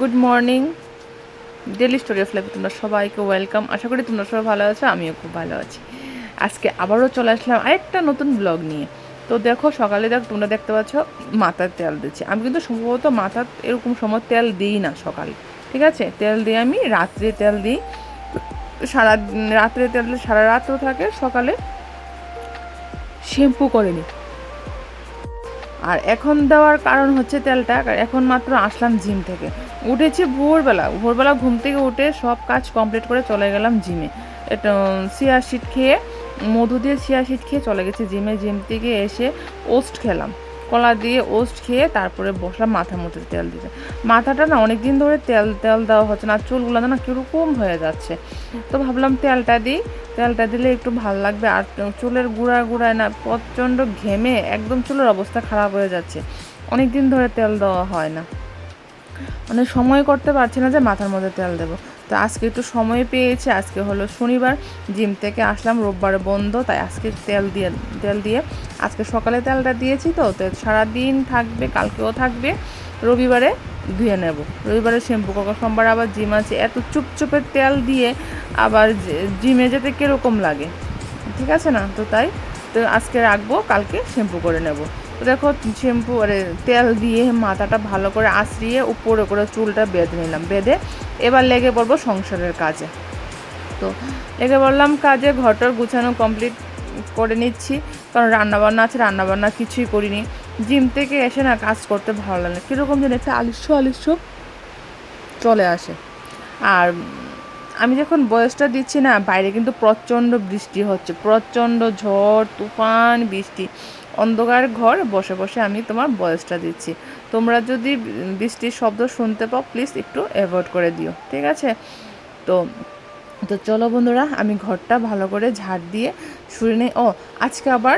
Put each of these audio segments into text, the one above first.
Good morning daily story of লাইফে তোমরা সবাইকে ওয়েলকাম আশা করি তোমরা সবাই ভালো আছো, আমিও খুব ভালো আছি। আজকে আবারও চলে আসলাম আরেকটা নতুন ব্লগ নিয়ে। তো দেখো, সকালে দেখ, তোমরা দেখতে পাচ্ছ, মাথার তেল দিচ্ছি। আমি কিন্তু সম্ভবত মাথার এরকম সময় তেল দিই না সকালে, ঠিক আছে? তেল দিয়ে আমি রাত্রে তেল দিই। সারা রাত্রে তেল সারা রাতও থাকে, সকালে শ্যাম্পু করে নিই। আর এখন দেওয়ার কারণ হচ্ছে তেলটা এখন মাত্র আসলাম জিম থেকে। উঠেছি ভোরবেলা ভোরবেলা ঘুম থেকে উঠে সব কাজ কমপ্লিট করে চলে গেলাম জিমে। এটা সিয়া শিট খেয়ে, মধু দিয়ে সিয়া শিট খেয়ে চলে গেছি জিমে, জিম থেকে এসে ওস্ট খেলাম। কলা দিয়ে ওস্ট খেয়ে তারপরে বসলাম মাথার মধ্যে তেল দিতে। মাথাটা না অনেক দিন ধরে তেল তেল দেওয়া হচ্ছে না, চুলগুলো না কীরকম হয়ে যাচ্ছে। তো ভাবলাম তেলটা দিই, তেলটা দিলে একটু ভালো লাগবে আর চুলের গুঁড়া গুঁড়ায় না প্রচণ্ড ঘেমে একদম চুলের অবস্থা খারাপ হয়ে যাচ্ছে। অনেক দিন ধরে তেল দেওয়া হয় না। মানে সময় করতে পারছি না যে মাথার মধ্যে তেল দেবো। তো আজকে একটু সময় পেয়েছি, আজকে হলো শনিবার, জিম থেকে আসলাম, রোববারে বন্ধ, তাই আজকে তেল দিয়ে তেল দিয়ে আজকে সকালে তেলটা দিয়েছি তো তো সারাদিন থাকবে, কালকেও থাকবে, রবিবারে ধুয়ে নেব। রবিবারে শ্যাম্পু করব সোমবার, আবার জিম আছে, এত চুপচুপে তেল দিয়ে আবার জিমে যেতে কীরকম লাগে? ঠিক আছে না? তো তাই, তো আজকে রাখব, কালকে শ্যাম্পু করে নেব। দেখো শ্যাম্পু আরে তেল দিয়ে মাথাটা ভালো করে আঁচড়িয়ে উপরে করে চুলটা বেঁধে নিলাম, বেঁধে এবার লেগে পড়ব সংসারের কাজে। তো লেগে পড়লাম কাজে, ঘরটর গুছানো কমপ্লিট করে নিচ্ছি, কারণ রান্নাবান্না আছে, রান্নাবান্না কিছুই করিনি। জিম থেকে এসে না কাজ করতে ভালো লাগে কীরকম যেন একটা আলিস্য আলিস্য চলে আসে। আর আমি যখন বয়সটা দিচ্ছি না, বাইরে কিন্তু প্রচণ্ড বৃষ্টি হচ্ছে, প্রচণ্ড ঝড়, তুফান, বৃষ্টি। অন্ধকার ঘর, বসে বসে আমি তোমার বয়সটা দিচ্ছি। তোমরা যদি বৃষ্টির শব্দ শুনতে পাও প্লিজ একটু অ্যাভয়েড করে দিও, ঠিক আছে? তো তো চলো বন্ধুরা, আমি ঘরটা ভালো করে ঝাড় দিয়ে শুয়ে নেই। ও, আজকে আবার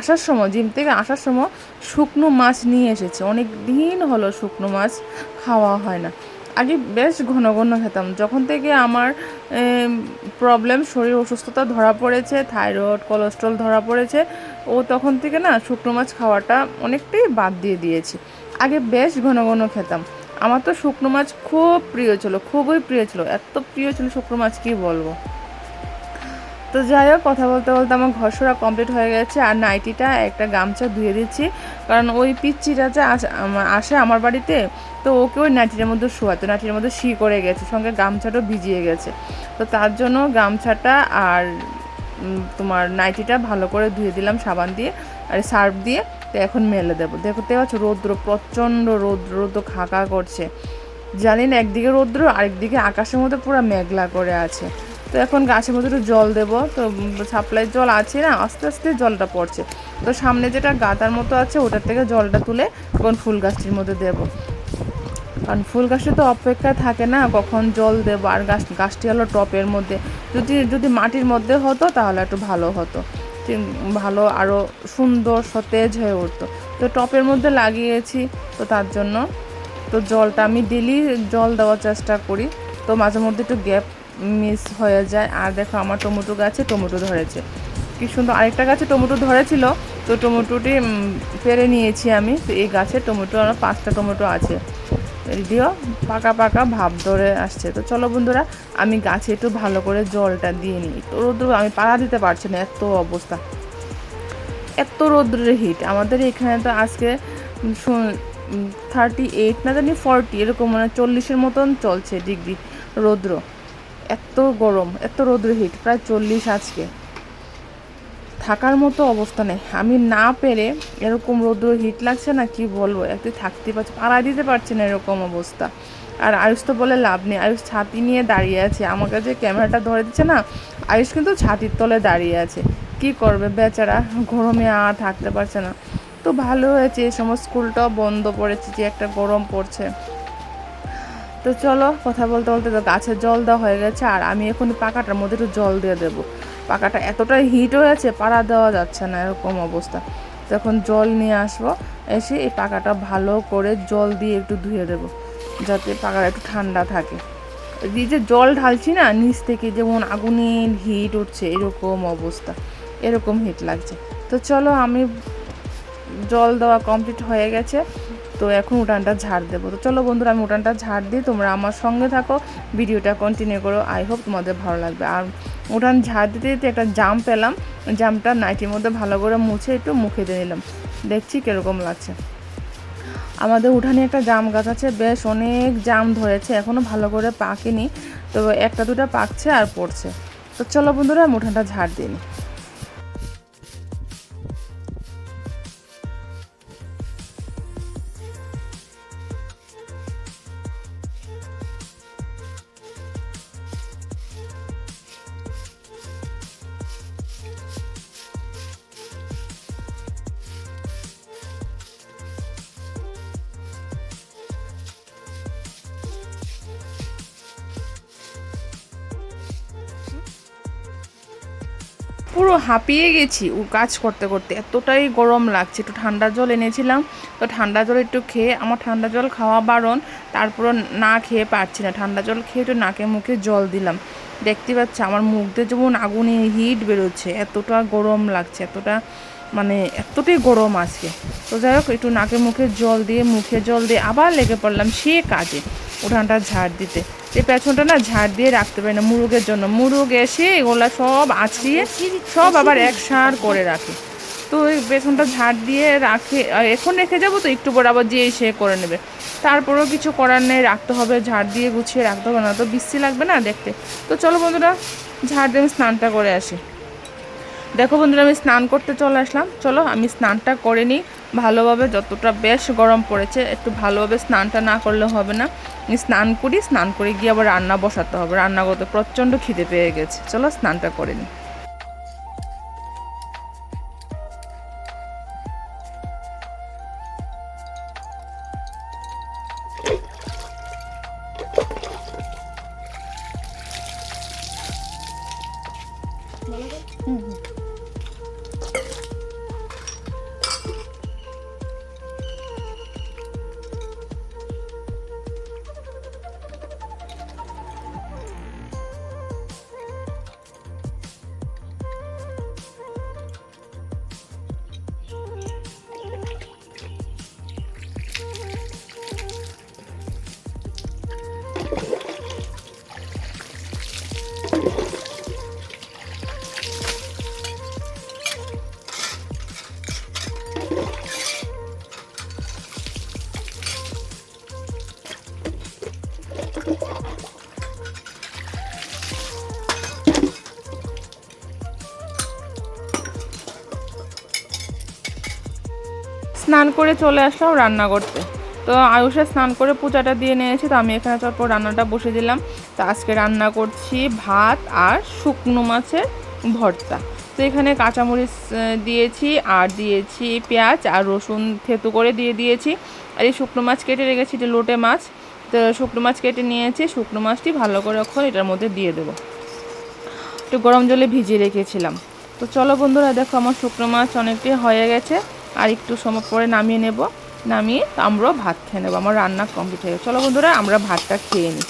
আসার সময়, জিম থেকে আসার সময় শুকনো মাছ নিয়ে এসেছে। অনেক দিন হলো শুকনো মাছ খাওয়া হয় না। আগে বেশ ঘন ঘন খেতাম। যখন থেকে আমার প্রবলেম শরীর অসুস্থতা ধরা পড়েছে থাইরয়েড কোলেস্ট্রল ধরা পড়েছে, ও তখন থেকে না শুকনো মাছ খাওয়াটা অনেকটাই বাদ দিয়ে দিয়েছি। আগে বেশ ঘন ঘন খেতাম। আমার তো শুকনো মাছ খুব প্রিয় ছিল, খুবই প্রিয় ছিল। এত প্রিয় ছিল শুকনো মাছ কি বলব? তো যাই হোক, কথা বলতে বলতে আমার ঘরসরা কমপ্লিট হয়ে গেছে আর নাইটিটা, একটা গামছা ধুয়ে দিচ্ছি। কারণ ওই পিচ্চিটা যে আসে, আমার বাড়িতে, তো ওকে ওই নাইটিটার মধ্যে শোয়াতো নাইটির মধ্যে শি করে গেছে, সঙ্গে গামছাটাও ভিজিয়ে গেছে। তো তার জন্য গামছাটা আর তোমার নাইটিটা ভালো করে ধুয়ে দিলাম সাবান দিয়ে, আর সার্ফ দিয়ে, তো এখন মেলে দেবো। দেখতে পাচ্ছ রৌদ্র, প্রচণ্ড রৌদ্র রৌদ্র খাকা করছে। জানি না, একদিকে রৌদ্র, আরেকদিকে আকাশের মধ্যে পুরো মেঘলা করে আছে। তো এখন গাছের মধ্যে একটু জল দেবো। তো সাপ্লাই জল আছে না, আস্তে আস্তে জলটা পড়ছে। তো সামনে যেটা গাতার মতো আছে, ওটার থেকে জলটা তুলে এখন ফুল গাছটির মধ্যে দেবো। কারণ ফুল গাছটা তো অপেক্ষা থাকে না, কখন জল দেবো। আর গাছ, গাছটি হলো টপের মধ্যে। যদি যদি মাটির মধ্যে হতো, তাহলে একটু ভালো হতো। ভালো আরও সুন্দর সতেজ হয়ে উঠতো। তো টপের মধ্যে লাগিয়েছি, তো তার জন্য তো জলটা আমি ডেলি জল দেওয়ার চেষ্টা করি। তো মাঝে মধ্যে একটু গ্যাপ মিস হয়ে যায়। আর দেখো আমার টমেটো গাছে টমেটো ধরেছে। কি সুন্দর আরেকটা গাছে টমেটো ধরেছিল। তো টমেটোটি পেরে নিয়েছি আমি। তো এই গাছে টমেটো, আমার পাঁচটা টমেটো আছে। দিও পাকা পাকা ভাব ধরে আসছে। তো চলো বন্ধুরা, আমি গাছে একটু ভালো করে জলটা দিয়ে নিই। তো রোদ্র, আমি পাড়া দিতে পারছি না, এত অবস্থা। এত রৌদ্রের হিট আমাদের এখানে তো আজকে থার্টি এইট না জানি ফর্টি এরকম মানে চল্লিশের মতন চলছে ডিগ্রি রৌদ্র। এত গরম, এত রৌদ্র হিট প্রায় চল্লিশ আজকে। থাকার মতো অবস্থা নেই। আমি না পেরে এরকম রৌদ্র হিট লাগছে না, কি বলব? একটু থাকতে পারছি পাড়া দিতে পারছি না এরকম অবস্থা। আর আয়ুষ তো বলে লাভ নেই। আয়ুষ ছাতি নিয়ে দাঁড়িয়ে আছে। আমার কাছে ক্যামেরাটা ধরে দিচ্ছে না, আয়ুষ কিন্তু ছাতির তলে দাঁড়িয়ে আছে। কি করবে বেচারা? গরমে আর থাকতে পারছে না। তো ভালো হয়েছে, এই সময় স্কুলটাও বন্ধ পড়েছে যে একটা গরম পড়ছে। তো চলো কথা বলতে বলতে তো গাছে জল দেওয়া হয়ে গেছে, আর আমি এখন পাকাটার মধ্যে একটু জল দিয়ে দেবো। পাকাটা এতটাই হিট হয়েছে পাড়া দেওয়া যাচ্ছে না, এরকম অবস্থা। তখন জল নিয়ে আসব, এসে এই পাকাটা ভালো করে জল দিয়ে একটু ধুয়ে দেবো, যাতে পাকাটা একটু ঠান্ডা থাকে। এই যে জল ঢালছি না, নিচ থেকে যেমন আগুনের হিট উঠছে, এরকম অবস্থা, এরকম হিট লাগছে। তো চলো আমি জল দেওয়া কমপ্লিট হয়ে গেছে তো এখন উঠানটা ঝাড় দেবো। তো চলো বন্ধুরা, আমি উঠানটা ঝাড় দিই তোমরা আমার সঙ্গে থাকো, ভিডিওটা কন্টিনিউ করো। আই হোপ তোমাদের ভালো লাগবে। আর উঠান ঝাড় দিতে দিতে একটা জাম পেলাম, জামটা নাইটির মধ্যে ভালো করে মুছে একটু মুখে দিয়ে নিলাম। দেখছি কীরকম লাগছে। আমাদের উঠানে একটা জাম গাছ আছে, বেশ অনেক জাম ধরেছে এখনও ভালো করে পাকেনি। তো একটা দুটো পাকছে আর পড়ছে। তো চলো বন্ধুরা, আমি উঠানটা ঝাড় দিই পুরো হাঁপিয়ে গেছি ও কাজ করতে করতে। এতটাই গরম লাগছে, একটু ঠান্ডা জল এনেছিলাম, তো ঠান্ডা জল একটু খেয়ে, আমার ঠান্ডা জল খাওয়া বারণ তারপর না খেয়ে পারছি না। ঠান্ডা জল খেয়ে একটু নাকে মুখে জল দিলাম। দেখতে পাচ্ছি, আমার মুখ দিয়ে যেমন আগুনে হিট বেরোচ্ছে, এতটা গরম লাগছে, এতটা মানে এতটাই গরম আজকে। তো যাই হোক, একটু নাকে মুখে জল দিয়ে, মুখে জল দিয়ে আবার লেগে পড়লাম সে কাজে উঠানটা ঝাড় দিতে। এই পেছনটা না ঝাড় দিয়ে রাখতে পারি না মুরুগের জন্য। মুরুগ এসে এগুলো সব আছড়িয়ে সব আবার এক সার করে রাখে। তো ওই পেছনটা ঝাড় দিয়ে রাখে এখন রেখে যাব তো একটু পর আবার যেয়ে সে করে নেবে। তারপরেও কিছু করার নেই, রাখতে হবে, ঝাড় দিয়ে গুছিয়ে রাখতে হবে, না তো বৃষ্টি লাগবে না দেখতে। তো চলো বন্ধুরা, ঝাড় দিয়ে স্নানটা করে আসি। দেখো বন্ধুরা, আমি স্নান করতে চলে আসলাম। চলো, আমি স্নানটা করে নিই। ভালোভাবে যতটা বেশ গরম পড়েছে, একটু ভালোভাবে স্নানটা না করলে হবে না। আমি স্নান করি, স্নান করে গিয়ে আবার রান্না বসাতে হবে। রান্না করতে প্রচণ্ড খিদে পেয়ে গেছে। চলো, স্নানটা করে নিই। স্নান করে চলে আসলাম রান্না করতে। তো আয়ুষে স্নান করে পূজাটা দিয়ে নিয়েছি তো আমি এখানে তারপর রান্নাটা বসে দিলাম। তো আজকে রান্না করছি ভাত আর শুকনো মাছের ভর্তা। তো এখানে কাঁচামরিচ দিয়েছি আর দিয়েছি পেঁয়াজ আর রসুন থেতু করে দিয়ে দিয়েছি। আর এই শুকনো মাছ কেটে রেখেছি, এটা লোটে মাছ। তো শুকনো মাছ কেটে নিয়েছি, শুকনো মাছটি ভালো করে এখন এটার মধ্যে দিয়ে দেবো। একটু গরম জলে ভিজিয়ে রেখেছিলাম। তো চলো বন্ধুরা, দেখো আমার শুকনো মাছ অনেকটাই হয়ে গেছে। আর একটু সময় পরে নামিয়ে নেব। নামিয়ে আমরাও ভাত খেয়ে নেব। আমার রান্না কমপ্লিট হয়ে চলো বন্ধুরা, আমরা ভাতটা খেয়ে নিই।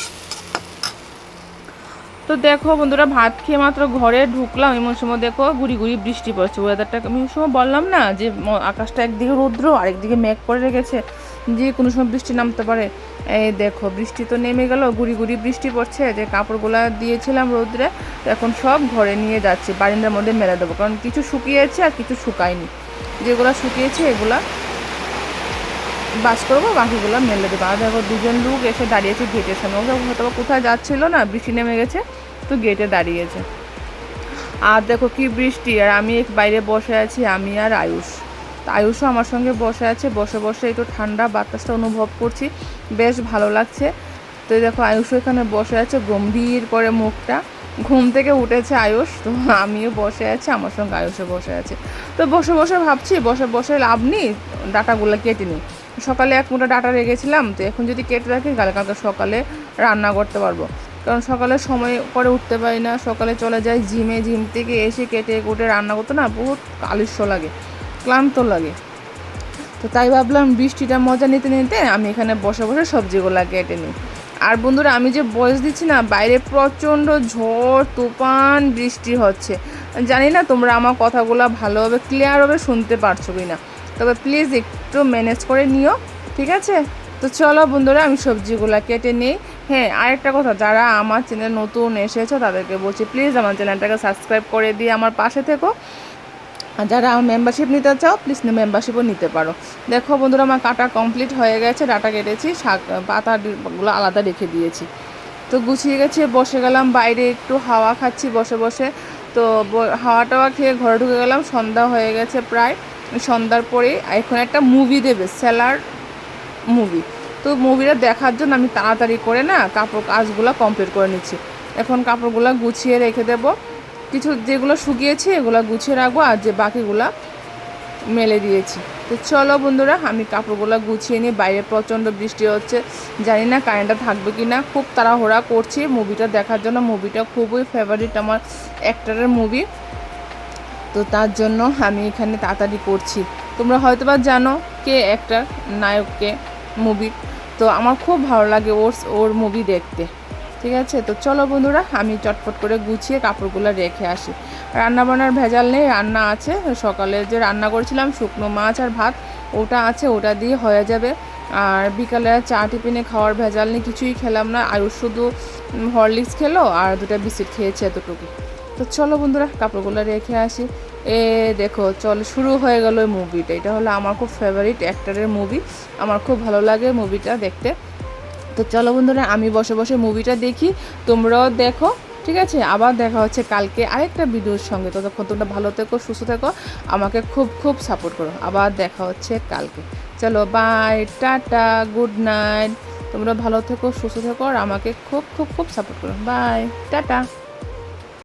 তো দেখো বন্ধুরা, ভাত খেয়ে মাত্র ঘরে ঢুকলাম। এমন সময় দেখো গুড়ি গুড়ি বৃষ্টি পড়ছে। ওয়েদারটা আমি সময় বললাম না যে আকাশটা একদিকে রৌদ্র, আরেকদিকে মেঘ করে রেখেছে। যে কোনো সময় বৃষ্টি নামতে পারে। এই দেখো, বৃষ্টি তো নেমে গেল। গুড়ি গুড়ি বৃষ্টি পড়ছে। যে কাপড়গুলো দিয়েছিলাম রৌদ্রে, এখন সব ঘরে নিয়ে যাচ্ছি। বারিন্দার মধ্যে মেলে দেবো। কারণ কিছু শুকিয়েছে আর কিছু শুকায়নি। যেগুলো শুকিয়েছে, এগুলা বাস করব, বাকিগুলো মেলে দেবো। আর দেখো, দুজন লোক এসে দাঁড়িয়েছে গেটের সামনে। ওকে হয়তো কোথায় যাচ্ছিল না, বৃষ্টি নেমে গেছে, তো গেটে দাঁড়িয়েছে। আর দেখো কি বৃষ্টি, আর আমি বাইরে বসে আছি, আমি আর আয়ুষ। আয়ুষও আমার সঙ্গে বসে আছে, বসে বসে একটু ঠান্ডা বাতাসটা অনুভব করছি, বেশ ভালো লাগছে। তো দেখো আয়ুষও এখানে বসে আছে, গম্ভীর করে মুখটা। ঘুম থেকে উঠেছে আয়ুষ, তো আমিও বসে আছি, আমার সঙ্গে আয়ুষও বসে আছে। তো বসে বসে ভাবছি, বসে বসে লাভ নেই, ডাটাগুলো কেটে নিই। সকালে এক মুঠো ডাটা রেখেছিলাম, তো এখন যদি কেটে রাখি কালকে কালকে সকালে রান্না করতে পারব। কারণ সকালে সময় করে উঠতে পারি না, সকালে চলে যাই, জিমে, জিম থেকে এসে কেটে কুটে রান্না করতে না বহুত কালিস্য লাগে, ক্লান্ত লাগে। তো তাই ভাবলাম বৃষ্টিটা মজা নিতে নিতে আমি এখানে বসে বসে সবজিগুলো কেটে নিই। আর বন্ধুরা, আমি যে বয়স দিচ্ছি না, বাইরে প্রচণ্ড ঝড়, তুফান, বৃষ্টি হচ্ছে। জানি না তোমরা আমার কথাগুলো ভালোভাবে ক্লিয়ারভাবে শুনতে পারছ কি না তবে প্লিজ একটু ম্যানেজ করে নিও, ঠিক আছে? তো চলো বন্ধুরা, আমি সবজিগুলো কেটে নিই। হ্যাঁ আরেকটা কথা, যারা আমার চ্যানেল নতুন এসেছ, তাদেরকে বলছি প্লিজ আমার চ্যানেলটাকে সাবস্ক্রাইব করে দিয়ে আমার পাশে থেকো। আর যারা মেম্বারশিপ নিতে চাও প্লিজ মেম্বারশিপও নিতে পারো। দেখো বন্ধুরা, আমার কাটা কমপ্লিট হয়ে গেছে, ডাটা কেটেছি, শাক পাতাগুলো আলাদা রেখে দিয়েছি। তো গুছিয়ে গেছে, বসে গেলাম, বাইরে একটু হাওয়া খাচ্ছি বসে বসে। তো হাওয়া টাওয়া খেয়ে ঘরে ঢুকে গেলাম, সন্ধ্যা হয়ে গেছে প্রায়। সন্ধ্যার পরে এখন একটা মুভি দেবে সেলার মুভি তো মুভিটা দেখার জন্য আমি তাড়াতাড়ি করে না কাপড় কাজগুলো কমপ্লিট করে নিচ্ছি। এখন কাপড়গুলো গুছিয়ে রেখে দেব। কিছু যেগুলো শুকিয়েছে এগুলো গুছিয়ে রাখব আর যে বাকিগুলা মেলে দিয়েছি। তো চলো বন্ধুরা, আমি কাপড়গুলো গুছিয়ে নিয়ে, বাইরে প্রচণ্ড বৃষ্টি হচ্ছে, জানি না কারেন্টটা থাকবে কি না খুব তাড়াহুড়া করছি মুভিটা দেখার জন্য। মুভিটা খুবই ফেভারিট আমার অ্যাক্টারের মুভি তো তার জন্য আমি এখানে তাড়াতাড়ি করছি। তোমরা হয়তো বা জানো কে একটা নায়ককে মুভি তো আমার খুব ভালো লাগে ওর ওর মুভি দেখতে। ঠিক আছে? তো চলো বন্ধুরা, আমি চটপট করে গুছিয়ে কাপড়গুলো রেখে আসি। রান্না বান্নার ভেজাল নেই, রান্না আছে। সকালে যে রান্না করেছিলাম, শুকনো মাছ আর ভাত, ওটা আছে, ওটা দিয়ে হয়ে যাবে। আর বিকালে চা টিফিনে খাওয়ার ভেজাল নেই, কিছুই খেলাম না। আর শুধু হরলিক্স খেলো, আর দুটো বিস্কিট খেয়েছে এতটুকু তো চলো বন্ধুরা, কাপড়গুলো রেখে আসি। এ দেখো, চল, শুরু হয়ে গেল মুভিটা এটা হলো আমার খুব ফেভারিট অ্যাক্টারের মুভি আমার খুব ভালো লাগে মুভিটা দেখতে। তো চলো বন্ধুরা, আমি বসে বসে মুভিটা দেখি, তোমরাও দেখো, ঠিক আছে? আবার দেখা হচ্ছে কালকে আরেকটা ভিডিওর সঙ্গে। ততক্ষণ তোমরা ভালো থেকো, সুস্থ থেকো, আমাকে খুব খুব সাপোর্ট করো। আবার দেখা হচ্ছে কালকে। চলো বাই টাটা গুড নাইট তোমরা ভালো থেকো, সুস্থ থেকো, আর আমাকে খুব খুব খুব সাপোর্ট করো। Bye tata.